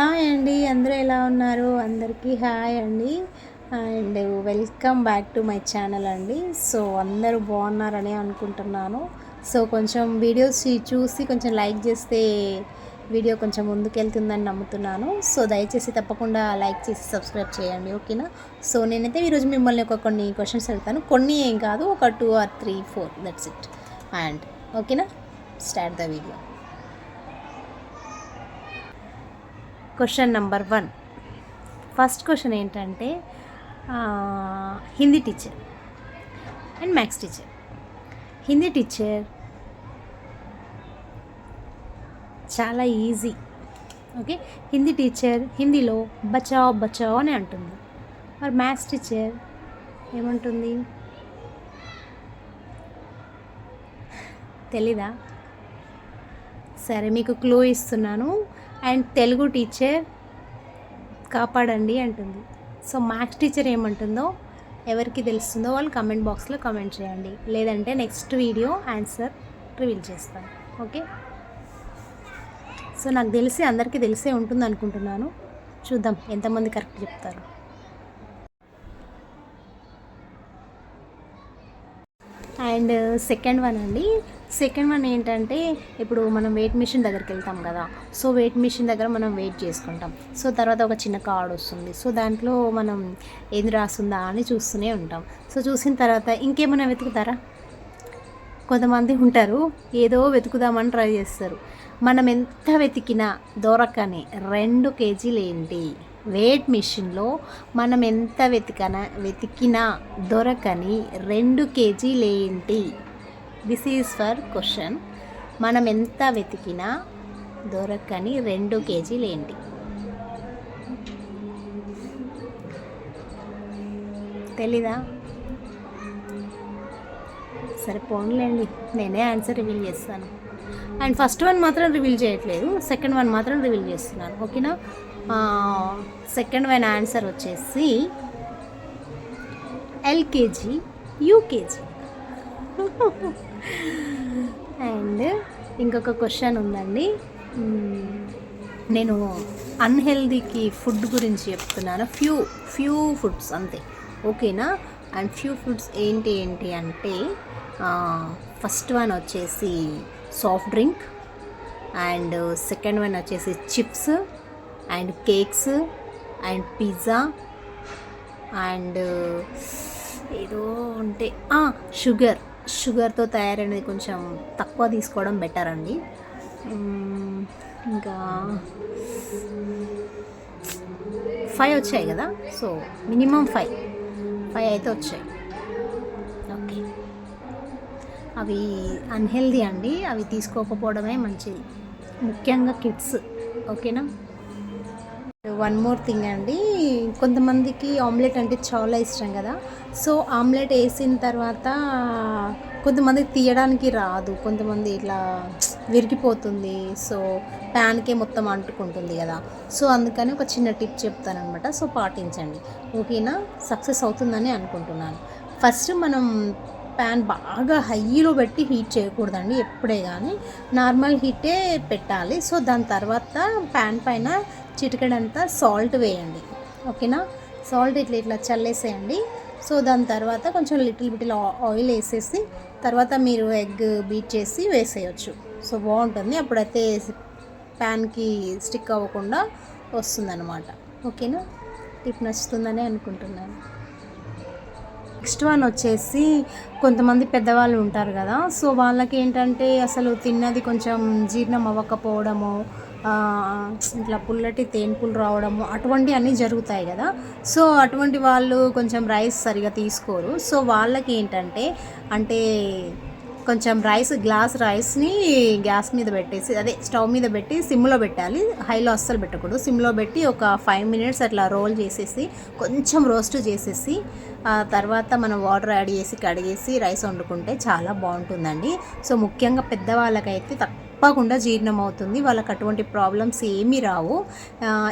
Hi అండి అందరూ ఎలా ఉన్నారు? అందరికీ హాయ్ అండి. And welcome back to my channel అండి. సో అందరూ బాగున్నారని అనుకుంటున్నాను. సో కొంచెం వీడియోస్ చూసి కొంచెం లైక్ చేస్తే వీడియో కొంచెం ముందుకెళ్తుందని నమ్ముతున్నాను. సో దయచేసి తప్పకుండా లైక్ చేసి సబ్స్క్రైబ్ చేయండి ఓకేనా? సో నేనైతే ఈరోజు మిమ్మల్ని ఒక కొన్ని క్వశ్చన్స్ అడుగుతాను. కొన్ని ఏం కాదు ఒక two or three four that's it. And ఓకేనా? Start the video. Question number one first question ఏంటంటే Hindi teacher and maths teacher Hindi teacher చాలా ఈజీ ఓకే హిందీ టీచర్ హిందీలో బచావ్ బచావ్ అని అంటుంది. మరి మ్యాథ్స్ టీచర్ ఏమంటుంది? తెలీదా? సరే మీకు క్లూ ఇస్తున్నాను. అండ్ తెలుగు టీచర్ కాపాడండి అంటుంది. సో మ్యాథ్స్ టీచర్ ఏమంటుందో ఎవరికి తెలుస్తుందో వాళ్ళు కమెంట్ బాక్స్లో కమెంట్ చేయండి. లేదంటే నెక్స్ట్ వీడియో ఆన్సర్ రివీల్ చేస్తాను. ఓకే? సో నాకు తెలిసి అందరికీ తెలిసే ఉంటుంది అనుకుంటున్నాను. చూద్దాం ఎంతమంది కరెక్ట్ చెప్తారు. అండ్ సెకండ్ వన్ అండి. సెకండ్ వన్ ఏంటంటే ఇప్పుడు మనం వెయిట్ మిషన్ దగ్గరికి వెళ్తాం కదా. సో వెయిట్ మిషన్ దగ్గర మనం వెయిట్ చేసుకుంటాం. సో తర్వాత ఒక చిన్న కార్డ్ వస్తుంది. సో దాంట్లో మనం ఏది రాస్తుందా అని చూస్తూనే ఉంటాం. సో చూసిన తర్వాత ఇంకేమైనా వెతుకుతారా? కొంతమంది ఉంటారు ఏదో వెతుకుదామని ట్రై చేస్తారు. మనం ఎంత వెతికినా దొరకని రెండు కేజీలు ఏంటి? వెయిట్ మిషన్లో మనం ఎంత వెతికన వెతికినా దొరకని రెండు కేజీలు ఏంటి? దిస్ ఈజ్ ఫర్ క్వశ్చన్ మనం ఎంత వెతికినా దొరకని రెండు కేజీలు ఏంటి? తెలీదా? సరే పోన్లేండి. నేనే ఆన్సర్ రివీల్ చేస్తాను. అండ్ ఫస్ట్ వన్ మాత్రం రివీల్ చేయట్లేదు. సెకండ్ వన్ మాత్రం రివీల్ చేస్తున్నాను. ఓకేనా? సెకండ్ వన్ ఆన్సర్ వచ్చేసి ఎల్కేజీ యూకేజీ అండ్ ఇంకొక క్వశ్చన్ ఉందండి. నేను అన్హెల్దీకి ఫుడ్ గురించి చెప్తున్నాను. ఫ్యూ ఫ్యూ ఫుడ్స్ అంతే. ఓకేనా? అండ్ ఫ్యూ ఫుడ్స్ ఏంటి ఏంటి అంటే ఫస్ట్ వన్ వచ్చేసి soft drink. And second one వచ్చేసి chips. And cakes. And pizza. And ఏదో ఉంటే షుగర్. షుగర్తో తయారైనది కొంచెం తక్కువ తీసుకోవడం బెటర్ అండి. ఇంకా ఫైవ్ వచ్చాయి కదా? So minimum five. ఫైవ్ అయితే వచ్చాయి. ఓకే. అవి అన్హెల్దీ అండి. అవి తీసుకోకపోవడమే మంచిది. ముఖ్యంగా కిడ్స్. ఓకేనా? వన్ మోర్ థింగ్ అండి. కొంతమందికి ఆమ్లెట్ అంటే చాలా ఇష్టం కదా. సో ఆమ్లెట్ వేసిన తర్వాత కొంతమంది తీయడానికి రాదు. కొంతమంది ఇట్లా విరిగిపోతుంది. సో ప్యాన్కే మొత్తం అంటుకుంటుంది కదా. సో అందుకని ఒక చిన్న టిప్ చెప్తానమాట సో పాటించండి. ఓకేనా? సక్సెస్ అవుతుందని అనుకుంటున్నాను. ఫస్ట్ మనం ప్యాన్ బాగా హైలో పెట్టి హీట్ చేయకూడదండి ఎప్పుడే కానీ నార్మల్ హీటే పెట్టాలి. సో దాని తర్వాత ప్యాన్ పైన చిటికెడంతా సాల్ట్ వేయండి. ఓకేనా? సాల్ట్ ఇట్లా ఇట్లా చల్లేసేయండి. సో దాని తర్వాత కొంచెం లిటిల్ బిటిల్ ఆయిల్ వేసేసి తర్వాత మీరు ఎగ్ బీట్ చేసి వేసేయచ్చు. సో బాగుంటుంది. అప్పుడైతే ప్యాన్కి స్టిక్ అవ్వకుండా వస్తుందన్నమాట. ఓకేనా? టిప్ నచ్చుతుందని అనుకుంటున్నాను. నెక్స్ట్ వన్ వచ్చేసి కొంతమంది పెద్దవాళ్ళు ఉంటారు కదా. సో వాళ్ళకి ఏంటంటే అసలు తిన్నది కొంచెం జీర్ణం అవ్వకపోవడము ఇట్లా పుల్లటి తేన్పులు రావడము అటువంటి అన్నీ జరుగుతాయి కదా. సో అటువంటి వాళ్ళు కొంచెం రైస్ సరిగా తీసుకోరు. సో వాళ్ళకి ఏంటంటే అంటే కొంచెం రైస్ గ్లాస్ రైస్ని గ్యాస్ మీద పెట్టేసి అదే స్టవ్ మీద పెట్టి సిమ్లో పెట్టాలి. హైలో అస్సలు పెట్టకూడదు. సిమ్లో పెట్టి ఒక ఫైవ్ మినిట్స్ అట్లా రోల్ చేసేసి కొంచెం రోస్ట్ చేసేసి ఆ తర్వాత మనం వాటర్ యాడ్ చేసి కడిగేసి రైస్ వండుకుంటే చాలా బాగుంటుందండి. సో ముఖ్యంగా పెద్దవాళ్ళకైతే తప్పకుండా జీర్ణం అవుతుంది. వాళ్ళకి అటువంటి ప్రాబ్లమ్స్ ఏమీ రావు.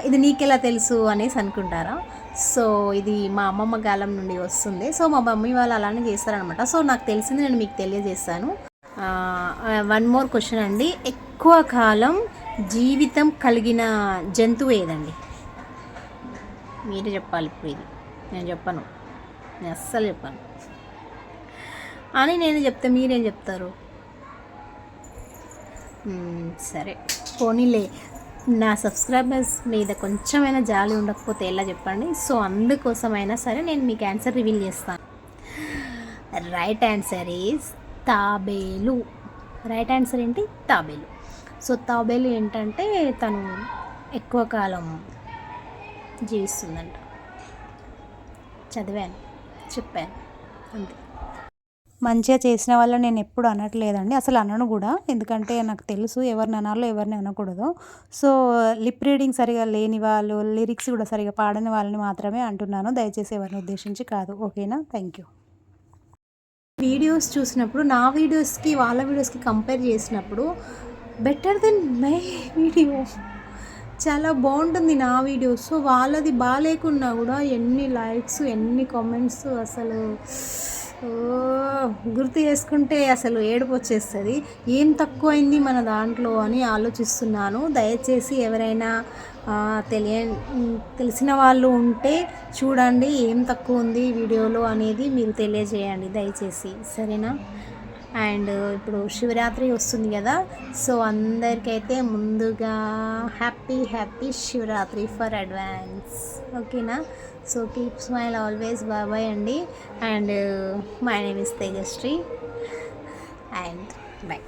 ఇది నీకెలా తెలుసు అనేసి అనుకుంటారా? సో ఇది మా అమ్మమ్మ కాలం నుండి వస్తుంది. సో మా మమ్మీ వాళ్ళు అలానే చేస్తారనమాట సో నాకు తెలిసింది నేను మీకు తెలియజేస్తాను. వన్ మోర్ క్వశ్చన్ అండి. ఎక్కువ కాలం జీవితం కలిగిన జంతువు ఏదండి? మీరే చెప్పాలి ఇప్పుడు ఇది. నేను చెప్పను. నేను అస్సలు చెప్పాను. అని నేను చెప్తే మీరేం చెప్తారు? సరే. పోనీలే. నా సబ్స్క్రైబర్స్ మీద కొంచెమైనా జాలి ఉండకపోతే ఎలా చెప్పండి? సో అందుకోసమైనా సరే నేను మీకు ఆన్సర్ రివీల్ చేస్తాను. రైట్ ఆన్సర్ ఈజ్ తాబేలు. రైట్ ఆన్సర్ ఏంటి? తాబేలు. సో తాబేలు ఏంటంటే తను ఎక్కువ కాలం జీవిస్తుందంట. చదివాను. చెప్పాను. అంతే. మంచిగా చేసిన వాళ్ళని నేను ఎప్పుడు అనట్లేదండి. అసలు అనను కూడా. ఎందుకంటే నాకు తెలుసు ఎవరిని అనాలో ఎవరిని అనకూడదు. సో లిప్ రీడింగ్ సరిగా లేని వాళ్ళు లిరిక్స్ కూడా సరిగా పాడని వాళ్ళని మాత్రమే అంటున్నాను. దయచేసి ఎవరిని ఉద్దేశించి కాదు. ఓకేనా? Thank you. వీడియోస్ చూసినప్పుడు నా వీడియోస్కి వాళ్ళ వీడియోస్కి కంపేర్ చేసినప్పుడు బెటర్ దెన్ మై వీడియో చాలా బాగుంటుంది నా వీడియోస్ సో వాళ్ళది బాగాలేకున్నా కూడా ఎన్ని లైక్స్ ఎన్ని కామెంట్స్ అసలు గుర్తు చేసుకుంటే అసలు ఏడుపు వచ్చేస్తుంది. ఏం తక్కువైంది మన దాంట్లో అని ఆలోచిస్తున్నాను. దయచేసి ఎవరైనా తెలియ తెలిసిన వాళ్ళు ఉంటే చూడండి ఏం తక్కువ ఉంది వీడియోలో అనేది మీరు తెలియజేయండి దయచేసి. సరేనా? అండ్ ఇప్పుడు శివరాత్రి వస్తుంది కదా సో అందరికైతే ముందుగా happy happy Shivaratri for advance. ఓకేనా? సో కీప్ స్మైల్ ఆల్వేస్ బాబాయ్ అండి. And my name is Tejashri. And bye.